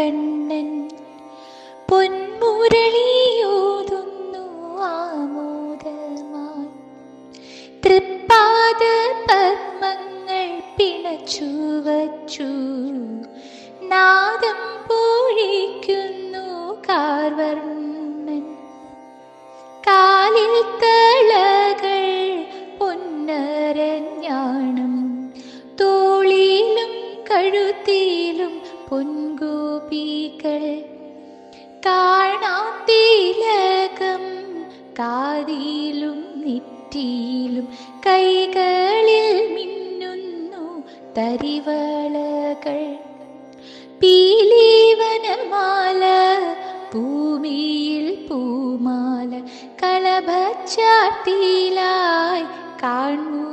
കണ്ണൻ പൊന്മുരളിയോതുന്നു ആമോദമായി തൃപ്പാദ പത്മങ്ങൾ പിണച്ചു വച്ചു. നാദം പോഴിക്കുന്നു കാർവർണ കഴുത്തിലും പൊൻഗോപികൾ കാണാത്തിലകം കാതിലും നെറ്റിയിലും കൈകളിൽ മിന്നുന്നു തരിവളകൾ. പീലീവനമാല ഭൂമിയിൽ പൂമാല കളഭച്ചാത്തിലായി കാണൂ